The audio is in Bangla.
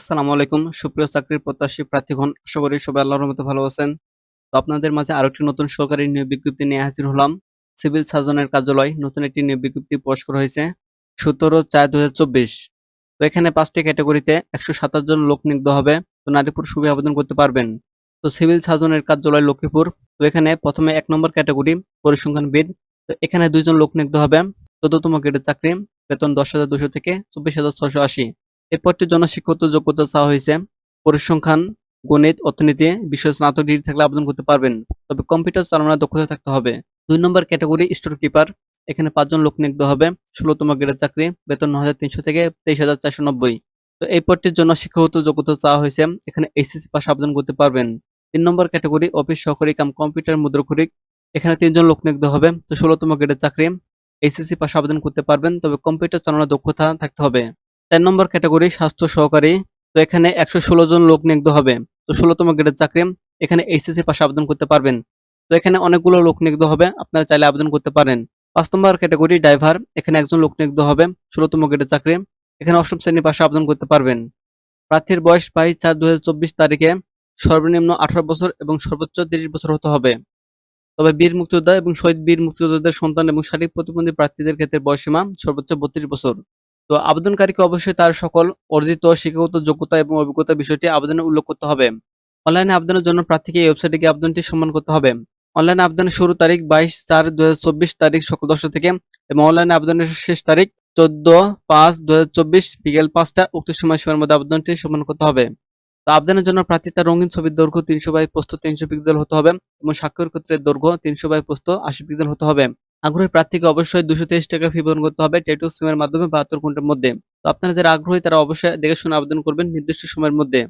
আসসালামু আলাইকুম। সুপ্রিয় চাকরির প্রত্যাশী প্রার্থীগণ, আশা করি সবাই আল্লাহর মতো ভালো আছেন। তো আপনাদের মাঝে আরও একটি নতুন সরকারি নিয়োগ বিজ্ঞপ্তি নিয়ে হাজির হলাম। সিভিল সার্জনের কার্যালয় নতুন একটি নিয়োগ বিজ্ঞপ্তি প্রকাশ করা হয়েছে, সতেরো চার দু তো এখানে পাঁচটি ক্যাটাগরিতে একশো সাতাশ জন লোক নিয়োগ হবে। তো নারী পুরুষ সবই আবেদন করতে পারবেন। তো সিভিল সার্জনের কার্যালয় লক্ষ্মীপুর। তো এখানে প্রথমে এক নম্বর ক্যাটাগরি, পরিসংখ্যানবিদ। তো এখানে দুইজন লোক নিয়োগ হবে। চোদ্দতম গ্রেডের চাকরি, বেতন দশ হাজার দুশো থেকে চব্বিশ হাজার ছশো আশি। পদটির জন্য শিক্ষাগত যোগ্যতা চাওয়া হয়েছে। পরিসংখ্যান, গণিত, অর্থনীতি, বিষয় স্নাতক ডিগ্রি থাকলে আবেদন করতে পারবেন। তবে কম্পিউটার চালানোর দক্ষতা থাকতে হবে। দুই নম্বর ক্যাটাগরি, স্টোর কিপার। এখানে পাঁচজন লোক নিয়োগ হবে। ষোলোতম গ্রেডের চাকরি, বেতন ন হাজার তিনশো থেকে তেইশ হাজার চারশো নব্বই। তো এই পদটির জন্য শিক্ষাগত যোগ্যতা চাওয়া হয়েছে। এখানে এইচএসসি পাস আবেদন করতে পারবেন। তিন নম্বর ক্যাটাগরি, অফিস, সহকারী কাম, কম্পিউটার, মুদ্রক্ষরিক। এখানে তিনজন লোক নিয়োগ হবে। তো ষোলোতম গ্রেডের চাকরি, এইচএসসি পাস আবেদন করতে পারবেন। তবে কম্পিউটার চালানোর দক্ষতা থাকতে হবে। চার নম্বর ক্যাটাগরি, স্বাস্থ্য সহকারী। তো এখানে একশো ষোলো জন লোক নিয়োগ হবে। তো ষোলোতম গ্রেডের চাকরি, এখানে এইচএসসি পাশে আবেদন করতে পারবেন। তো এখানে অনেকগুলো লোক নিয়োগ হবে, আপনারা চাইলে আবেদন করতে পারেন। পাঁচ নম্বর ক্যাটাগরি, ড্রাইভার, এখানে একজন লোক নিয়োগ হবে, ষোলোতম গ্রেডের চাকরি, এখানে অষ্টম শ্রেণির পাশে আবেদন করতে পারবেন। প্রার্থীর বয়স বাইশ চার দু তারিখে, সর্বনিম্ন আঠারো বছর এবং সর্বোচ্চ তিরিশ বছর হতে হবে। তবে বীর মুক্তিযোদ্ধা এবং শহীদ বীর মুক্তিযোদ্ধাদের সন্তান এবং শারীরিক প্রতিবন্ধী প্রার্থীদের ক্ষেত্রে বয়সীমা সর্বোচ্চ বত্রিশ বছর। তো আবেদনকারীকে অবশ্যই তার সকল অর্জিত, শিক্ষাগত যোগ্যতা এবং অভিজ্ঞতা বিষয়টি আবেদনে উল্লেখ করতে হবে। অনলাইনে আবেদনের জন্য প্রার্থীকে এই ওয়েবসাইটে গিয়ে আবেদনটি সম্মান করতে হবে। অনলাইনে আবেদনের শুরু তারিখ বাইশ চার দু তারিখ সকাল দশটা থেকে এবং অনলাইনে আবেদনের শেষ তারিখ চোদ্দ পাঁচ দু বিকেল পাঁচটা উক্ত সময়সীমার মধ্যে আবেদনটি সম্মান করতে হবে। তো আবেদনের জন্য প্রার্থী তার রঙিন ছবির দৈর্ঘ্য তিনশো বাই পোস্ত তিনশো পিক্সেল হতে হবে এবং স্বাক্ষর ক্ষেত্রের দৈর্ঘ্য তিনশো বাই পোস্ত আশি পিক্সেল হতে হবে। আগ্রহী প্রার্থীকে অবশ্যই দুশো তেইশ টাকা ফি প্রদান করতে হবে টেটু সিমের মাধ্যমে বাহাত্তর ঘণ্টার মধ্যে। তো আপনারা যারা আগ্রহী, তারা অবশ্যই দেখে শুনে আবেদন করবেন নির্দিষ্ট সময়ের মধ্যে।